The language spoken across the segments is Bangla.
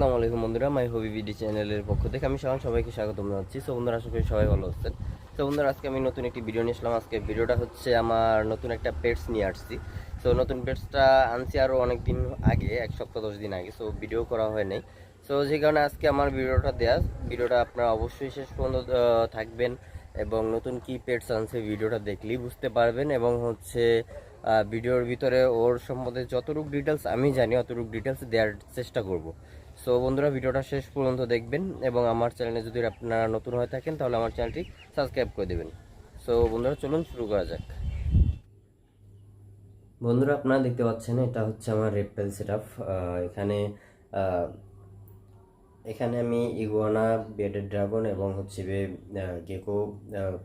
আসসালামু আলাইকুম বন্ধুরা, মাই হবি বিডি চ্যানেলের পক্ষ থেকে আমি সবাই, সবাইকে স্বাগতম জানাচ্ছি। সো বন্ধুরা, আশা করি সবাই ভালো আছেন। তো বন্ধুরা, আজকে আমি নতুন একটি ভিডিও নিয়ে আসলাম। আজকে ভিডিওটা হচ্ছে আমার নতুন একটা পেটস নিয়ে আসছি। সো নতুন পেটসটা আনছি আরও অনেক দিন আগে, এক সপ্তাহ, দশ দিন আগে। সো ভিডিও করা হয় নাই। সো যে কারণে আজকে আমার ভিডিওটা দেয়া, ভিডিওটা আপনারা অবশ্যই শেষ পর্যন্ত থাকবেন এবং নতুন কি পেটস আনছে ভিডিওটা দেখলেই বুঝতে পারবেন এবং হচ্ছে ভিডিওর ভিতরে ওর সম্বন্ধে যতটুকু ডিটেলস আমি জানি, অতটুকু ডিটেলস দেওয়ার চেষ্টা করব। সো বন্ধুরা, ভিডিওটা শেষ পর্যন্ত দেখবেন এবং আমার চ্যানেলে যদি আপনারা নতুন হয়ে থাকেন, তাহলে আমার চ্যানেলটি সাবস্ক্রাইব করে দেবেন। সো বন্ধুরা, চলুন শুরু করা যাক। বন্ধুরা, আপনারা দেখতে পাচ্ছেন, এটা হচ্ছে আমার রেপটাইল সেট এখানে এখানে আমি ইগুয়ানা বেডেড ড্রাগন এবং হচ্ছে গেকো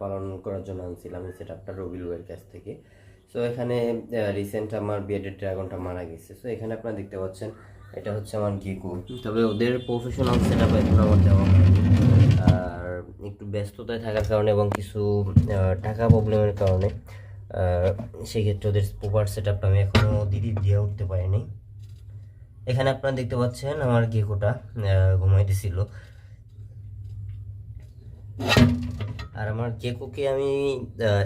পালন করার জন্য আনছিলাম এই সেট আপটা রবিলুয়ের কাছ থেকে। সো এখানে রিসেন্ট আমার বিয়েডেড ড্রাগনটা মারা গেছে। সো এখানে আপনারা দেখতে পাচ্ছেন এটা হচ্ছে আমার গেকো। তবে ওদের প্রফেশনাল সেট আপ এখন আমার দেওয়া আর একটু ব্যস্ততায় থাকার কারণে এবং কিছু টাকা প্রবলেমের কারণে সেক্ষেত্রে ওদের প্রপার সেট আপটা আমি এখনও দিদি দিয়ে উঠতে পারিনি। এখানে আপনারা দেখতে পাচ্ছেন আমার গেকোটা ঘুমাইতেছিল। আর আমার গেকোকে আমি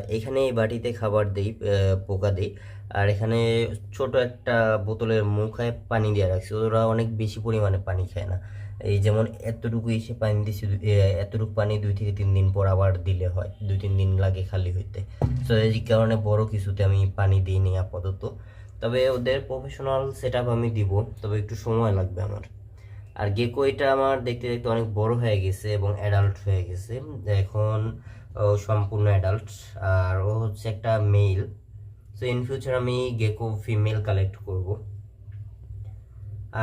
এখানে এই বাটিতে খাবার দিই পোকা দিই। আর এখানে ছোট একটা বোতলের মুখায় পানি দিয়ে রাখছি। ওরা অনেক বেশি পরিমাণে পানি খায় না। এই যেমন এতটুকু এসে পানি দিছি দু- এ, এতটুকু পানি দুই থেকে তিন দিন পর আবার দিলে হয়। দুই তিন দিন লাগে খালি হইতে। তো এই কারণে বড় কিছুতে আমি পানি দিইনি আপাতত। তবে ওদের প্রফেশনাল সেট আমি দিব। তবে একটু সময় লাগবে আমার। আর গেকো এটা আমার দেখতে দেখতে অনেক বড় হয়ে গেছে এবং অ্যাডাল্ট হয়ে গেছে। এখন ও সম্পূর্ণ অ্যাডাল্ট আর ও হচ্ছে একটা মেল সো ইন ফিউচার আমি গেকো ফিমেল কালেক্ট করব।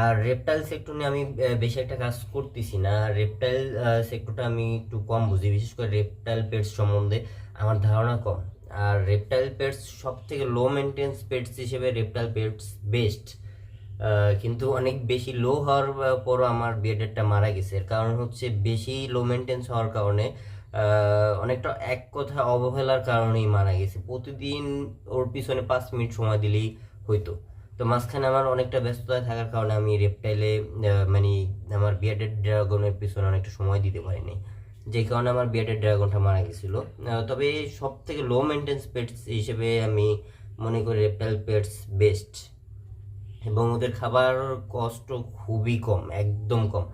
আর রেপটাইল সেক্টর নিয়ে আমি বেশি একটা কাজ করতেছি না। রেপটাইল সেক্টরটা আমি একটু কম বুঝি। বিশেষ করে রেপটাইল পেটস সম্বন্ধে আমার ধারণা কম। আর রেপটাইল পেটস সব থেকে লো মেনটেন্স পেটস হিসেবে রেপটাইল পেটস বেস্ট কিন্তু অনেক বেশি লো হওয়ার পরও আমার বিয়েডেরটা মারা গেছে। এর কারণ হচ্ছে বেশি লো মেনটেন্স হওয়ার কারণে অনেকটা এক কথা অবহেলার কারণেই মারা গেছে। প্রতিদিন ওর পিছনে পাঁচ মিনিট সময় দিলেই হইতো। তো মাঝখানে আমার অনেকটা ব্যস্ততায় থাকার কারণে আমি রেপটাইলে মানে আমার বিয়ার্ডেড ড্রাগনের পিছনে অনেকটা সময় দিতে পারিনি। যে কারণে আমার বিয়ার্ডেড ড্রাগনটা মারা গেছিল। তবে সব থেকে লো মেনটেন্স পেটস হিসেবে আমি মনে করি রেপটাইল পেটস বেস্ট এবং ওদের খাবার কষ্ট খুবই কম, একদম কম।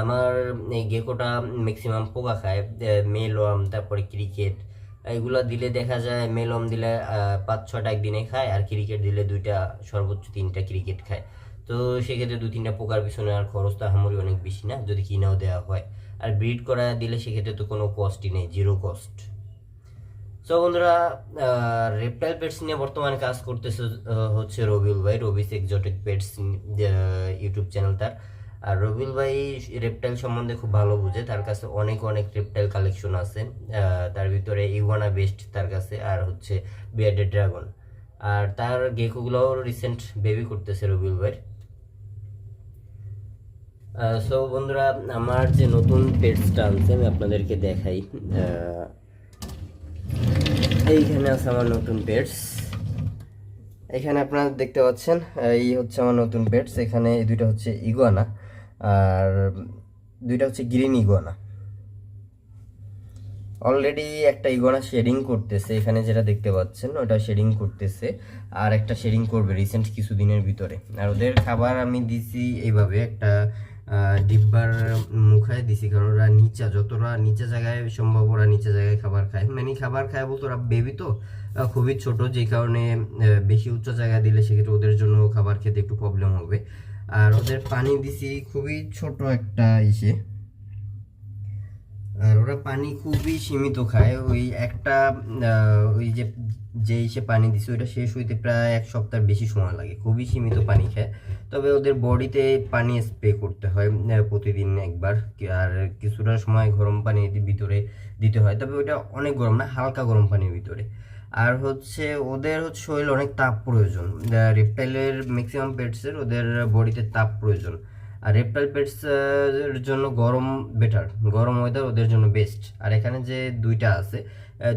আমার এই গেকোটা ম্যাক্সিমাম পোকা খায় মেলম তারপরে ক্রিকেট এগুলো দিলে দেখা যায় মেলম দিলে পাঁচ ছটা একদিনে খায় আর ক্রিকেট দিলে দুইটা, সর্বোচ্চ তিনটা ক্রিকেট খায়। তো সেক্ষেত্রে দু তিনটা পোকার পিছনে আর খরচ তো অনেক বেশি না, যদি কিনেও দেওয়া হয়। আর ব্রিড করা দিলে সেক্ষেত্রে তো কোনো কস্টই নেই জিরো কস্ট সো বন্ধুরা রেপটাইল পেটস নিয়ে বর্তমানে কাজ করতেছে হচ্ছে রবিউল ভাই, Rabi's exotic pets YouTube channel তার। আর রবিউল ভাই রেপটাইল সম্বন্ধে খুব ভালো বুঝে, তার কাছে অনেক অনেক রেপটাইল কালেকশন আছে তার ভিতরে ইগুয়ানা বেস্ট তার কাছে, আর হচ্ছে বিয়ার্ডেড ড্রাগন আর তার গেকোগুলোও রিসেন্ট বেবি করতেছে রবিউল ভাই। সো বন্ধুরা, আমার যে নতুন পেটসটা আনছে, আমি আপনাদেরকে দেখাই। এইখানে আছে আমার নতুন পেটস এখানে আপনারা দেখতে পাচ্ছেন, এই হচ্ছে আমার নতুন পেটস এখানে এই দুইটা হচ্ছে ইগুয়ানা আর দুইটা হচ্ছে গ্রিন ইগুয়ানা অলরেডি একটা ইগুয়ানা শেডিং করতেছে, এখানে যেটা দেখতে পাচ্ছেন, ওটা শেডিং করতেছে, আর একটা শেডিং করবে রিসেন্ট কিছুদিনের ভিতরে। আর ওদের খাবার আমি দিছি এইভাবে, একটা ডিব্বার মুখায় দিছি, কারণ ওরা নিচা, যতটা নিচে জায়গায় সম্ভব ওরা নিচে জায়গায় খাবার খায়। মানে খাবার খায় বলতো ওরা বেবি তো খুবই ছোট, যে কারণে বেশি উচ্চ জায়গায় দিলে সেক্ষেত্রে ওদের জন্য খাবার খেতে একটু প্রবলেম হবে। আর ওদের পানি দিছি, খুবই ছোট একটা ইসে। আর ওরা পানি খুবই সীমিত খায়। ওই একটা ওই যে যে সে পানি দিছে, ওইটা শেষ হইতে প্রায় এক সপ্তাহ বেশি সময় লাগে। খুবই সীমিত পানি খায়। তবে ওদের বডিতে পানি স্প্রে করতে হয় প্রতিদিন একবার। আর কিছুটা সময় গরম পানির ভিতরে দিতে হয়। তবে ওইটা অনেক গরম না, হালকা গরম পানির ভিতরে। আর হচ্ছে ওদের হচ্ছে শরীর অনেক তাপ প্রয়োজন। রেপটাইলের ম্যাক্সিমাম পেটসের ওদের বডিতে তাপ প্রয়োজন। আর রেপটাইল পেটস এর জন্য গরম বেটার গরম ওয়েদার ওদের জন্য বেস্ট আর এখানে যে দুইটা আছে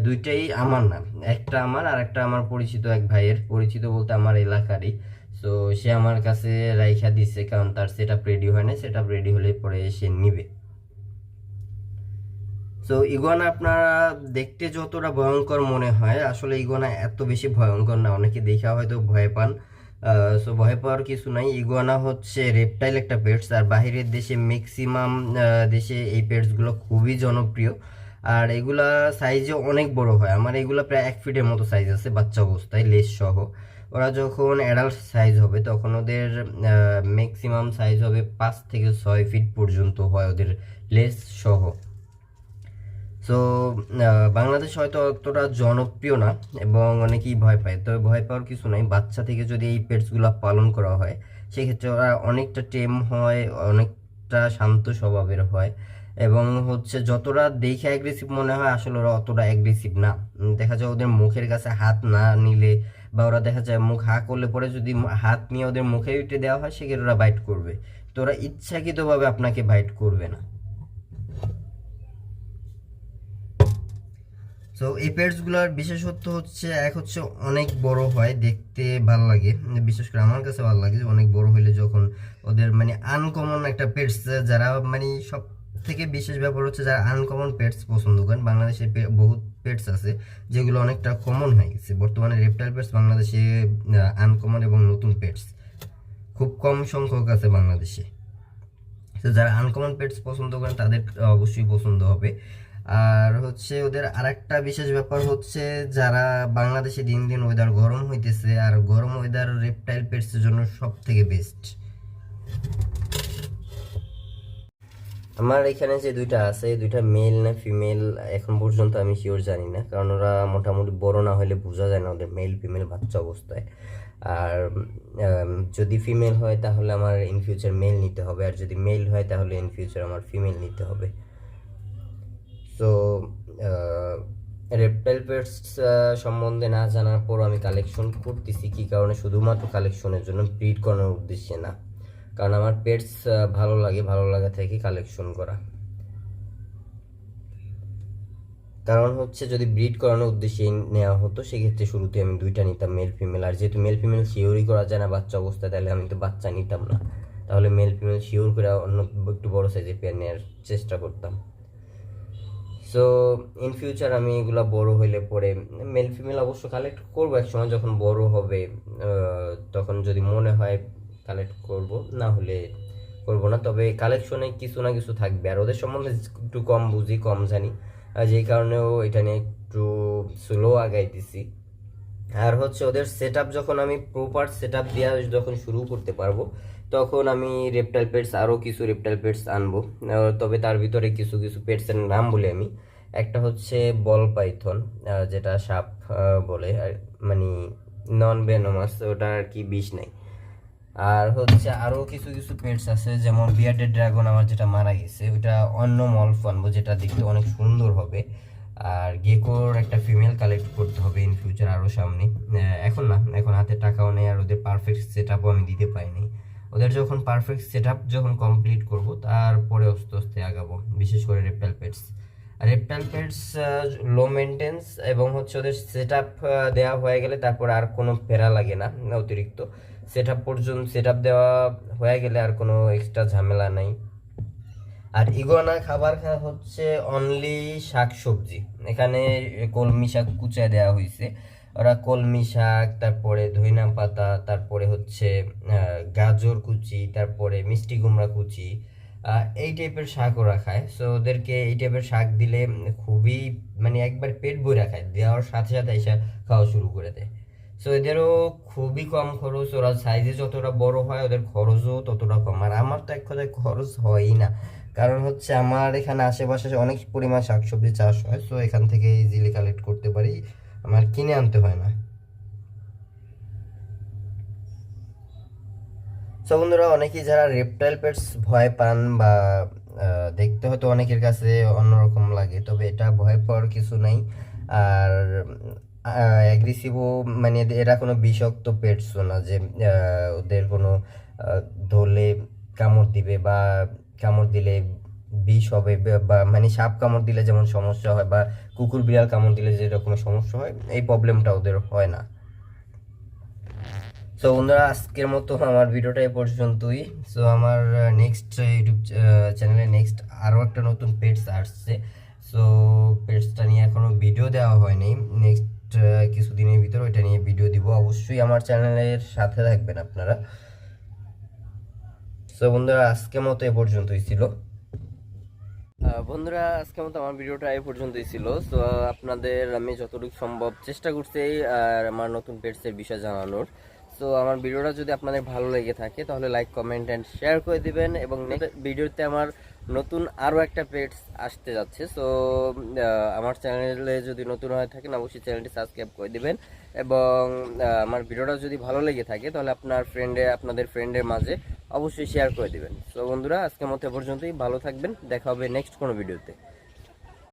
দুইটাই আমার না একটা আমার আর একটা আমার পরিচিত এক ভাইয়ের। পরিচিত বলতে আমার এলাকারই। সো সে আমার কাছে রাইখা দিছে, কারণ তার সেট আপ রেডি হয় না সেট আপ রেডি হলে পরে সে নিবে। সো ইগুয়ানা আপনারা দেখতে যতটা ভয়ঙ্কর মনে হয়, আসলে ইগুয়ানা এত বেশি ভয়ঙ্কর না। অনেকে দেখা হয়তো ভয় পান। সো ভয় পাওয়ার কিছু নাই। ইগুয়ানা হচ্ছে রেপটাইল একটা পেটস আর বাইরের দেশে ম্যাক্সিমাম দেশে এই পেটসগুলো খুবই জনপ্রিয়। আর এগুলা সাইজে অনেক বড় হয়। আমার এগুলা প্রায় এক ফিটের মতো সাইজ আছে, বাচ্চা অবস্থায় লেস সহ। ওরা যখন অ্যাডাল্ট সাইজ হবে, তখন ওদের ম্যাক্সিমাম সাইজ হবে পাঁচ থেকে ছয় ফিট পর্যন্ত হয় ওদের লেস সহ। সো বাংলাদেশ হয়তো অতটা জনপ্রিয় না এবং অনেকেই ভয় পায়। তবে ভয় পাওয়ার কিছু নাই। বাচ্চা থেকে যদি এই পেটসগুলো পালন করা হয়, সেক্ষেত্রে ওরা অনেকটা টেম হয়, অনেকটা শান্ত স্বভাবের হয় এবং হচ্ছে যতটা দেখে অ্যাগ্রেসিভ মনে হয়, আসলে ওরা অতটা অ্যাগ্রেসিভ না। দেখা যায় ওদের মুখের কাছে হাত না নিলে বা ওরা দেখা যায় মুখ হা করলে পরে যদি হাত নিয়ে ওদের মুখে উঠে দেওয়া হয়, সেক্ষেত্রে ওরা বাইট করবে। তো ওরা ইচ্ছাকৃতভাবে আপনাকে বাইট করবে না। তো এই পেটসগুলোর বিশেষত্ব হচ্ছে, এক হচ্ছে অনেক বড় হয় দেখতে ভালো লাগে। বিশেষ করে আমার কাছে ভালো লাগে অনেক বড় হইলে যখন ওদের মানে আনকমন একটা পেটস যারা মানে সব থেকে বিশেষ ব্যাপার হচ্ছে যারা আনকমন পেটস পছন্দ করেন। বাংলাদেশে বহুত পেটস আছে যেগুলো অনেকটা কমন হয়ে গেছে। বর্তমানে রেপটাইল পেটস বাংলাদেশে আনকমন এবং নতুন পেটস খুব কম সংখ্যক আছে বাংলাদেশে। তো যারা আনকমন পেটস পছন্দ করেন, তাদের অবশ্যই পছন্দ হবে। আর হচ্ছে ওদের আরেকটা বিশেষ ব্যাপার হচ্ছে যারা বাংলাদেশে দিন দিন ওয়েদার গরম হইতেছে, আর গরম ওয়েদার রেপটাইল পেটসের জন্য সব থেকে বেস্ট আমার এখানে যে দুইটা আছে দুইটা মেল না ফিমেল এখন পর্যন্ত আমি শিওর জানি না, কারণ ওরা মোটামুটি বড় না হলে বোঝা যায় না ওদের মেল ফিমেল বাচ্চা অবস্থায়। আর যদি ফিমেল হয় তাহলে আমার ইন ফিউচার মেল নিতে হবে, আর যদি মেল হয় তাহলে ইন ফিউচার আমার ফিমেল নিতে হবে। সো রেপটাইল পেটস সম্বন্ধে না জানার পর আমি কালেকশন করতেছি। কি কারণে? শুধুমাত্র কালেকশনের জন্য ব্রিড করানোর উদ্দেশ্যে না। কারণ আমার পেটস ভালো লাগে, ভালো লাগা থেকে কালেকশন করা। কারণ হচ্ছে যদি ব্রিড করানোর উদ্দেশ্যে নেওয়া হতো, সেক্ষেত্রে শুরুতে আমি দুইটা নিতাম মেল ফিমেল আর যেহেতু মেল ফিমেল শিওরই করা যায় না বাচ্চা অবস্থায়, তাহলে আমি তো বাচ্চা নিতাম না। তাহলে মেল ফিমেল শিওর করে অন্য একটু বড় সাইজের পেয়ার নেওয়ার চেষ্টা করতাম। সো ইন ফিউচার আমি এগুলা বড় হইলে পরে মেল ফিমেল অবশ্য কালেক্ট করব এক সময় যখন বড় হবে তখন যদি মনে হয় কালেক্ট করব, না হলে করব না। তবে কালেকশনে কিছু না কিছু থাকবে। আর ওদের সম্বন্ধে একটু কম বুঝি, কম জানি। আর যেই কারণেও এটা নিয়ে একটু স্লো আগাইতেছি। আর হচ্ছে ওদের সেট যখন আমি প্রপার সেট আপ দেওয়া যখন শুরু করতে পারব তখন আমি রেপটাইল পেটস আরও কিছু রেপটাইল পেটস আনব। তবে তার ভিতরে কিছু কিছু পেটসের নাম বলি আমি। একটা হচ্ছে বল পাইথন যেটা সাপ বলে, আর মানে নন ভেনোমাস ওটা আর কি বিষ নাই। আর হচ্ছে আরও কিছু কিছু পেটস আছে, যেমন বিয়ার্ডেড ড্রাগন আমার যেটা মারা গেছে ওটা অন্য মলফ আনব, যেটা দেখতে অনেক সুন্দর হবে। আর গেকোর একটা ফিমেল কালেক্ট করতে হবে ইন ফিউচার আরও সামনে। এখন না, এখন হাতে টাকাও নেই, আর ওদের পারফেক্ট সেট আপও আমি দিতে পাইনি ওদের যখন পারফেক্ট সেট যখন কমপ্লিট করব, তারপরে আস্তে আস্তে আগাবো, বিশেষ করে reptile pets reptile pets low maintenance এবং হচ্ছে ওদের সেট আপ দেওয়া হয়ে গেলে তারপর আর কোনো ফেরা লাগে না, অতিরিক্ত। সেট আপ পর্যন্ত সেট আপ দেওয়া হয়ে গেলে আর কোনো এক্সট্রা ঝামেলা নাই। আর ইগোনা খাবার খাওয়া হচ্ছে অনলি শাক সবজি এখানে কলমি শাক কুচায় দেওয়া হয়েছে ওরা কলমি শাক, তারপরে ধইনা পাতা, তারপরে হচ্ছে গাজর কুচি, তারপরে মিষ্টি কুমড়া কুচি এই টাইপের শাক ওরা খায়। সো ওদেরকে এই টাইপের শাক দিলে খুবই মানে একবার পেট ভরে খায়, দেওয়ার সাথে সাথে এসে খাওয়া শুরু করে দেয়। সো এদেরও খুবই কম খরচ, ওরা সাইজে যতটা বড় হয়, ওদের খরচও ততটা কম। আর আমার তো এক কথায় খরচ হয়ই না। কারণ হচ্ছে, আমার এখানে আশেপাশে অনেক পরিমাণ শাকসবজি চাষ হয়। সো এখান থেকে ইজিলি কালেক্ট করতে পারি। আমার কিনে আনতে হয় না। সো বন্ধুরা, অনেকেই যারা রেপটাইল পেটস ভয় পান বা দেখতে হয়তো অনেকের কাছে অন্যরকম লাগে, তবে এটা ভয় পাওয়ার কিছু নাই। আর অ্যাগ্রেসিভও মানে এরা কোনো বিষাক্ত পেটসও না যে ওদের কোনো ধরলে কামড় দিবে বা কামড় দিলে বিষ হবে, বা- মানে সাপ কামড় দিলে যেমন সমস্যা হয়, বা কুকুর বিড়াল কামড় দিলে যেরকম সমস্যা হয়, এই প্রবলেমটা ওদের হয় না। সো বন্ধুরা, আজকের মতো আমার ভিডিওটা এ পর্যন্তই। সো আমার নেক্সট ইউটিউব চ্যানেলে নেক্সট আরও একটা নতুন পেটস আসছে। সো পেটসটা নিয়ে এখনও ভিডিও দেওয়া হয়নি। নেক্সট কিছুদিনের ভিতর ওইটা নিয়ে ভিডিও দিব। অবশ্যই আমার চ্যানেলের সাথে থাকবেন আপনারা। সো বন্ধুরা, আজকের মতো এ পর্যন্তই ছিল। বন্ধুরা আজকে মতো আমার ভিডিওটা এই পর্যন্তই ছিল। তো, আপনাদের আমি যতটুকু সম্ভব চেষ্টা করছি, আর আমার নতুন পেটসের বিষয় জানানোর। তো আমার ভিডিওটা যদি আপনাদের ভালো লেগে থাকে, তাহলে লাইক কমেন্ট অ্যান্ড শেয়ার করে দিবেন এবং next ভিডিওতে আমার নতুন আরও একটা পেটস আসতে যাচ্ছে। সো আমার চ্যানেলে যদি নতুন হয়ে থাকেন, অবশ্যই চ্যানেলটি সাবস্ক্রাইব করে দিবেন এবং আমার ভিডিওটা যদি ভালো লেগে থাকে, তাহলে আপনার ফ্রেন্ডে আপনাদের ফ্রেন্ডের মাঝে অবশ্যই শেয়ার করে দিবেন। সো বন্ধুরা, আজকের মতো পর্যন্তই। ভালো থাকবেন। দেখা হবে নেক্সট কোনো ভিডিওতে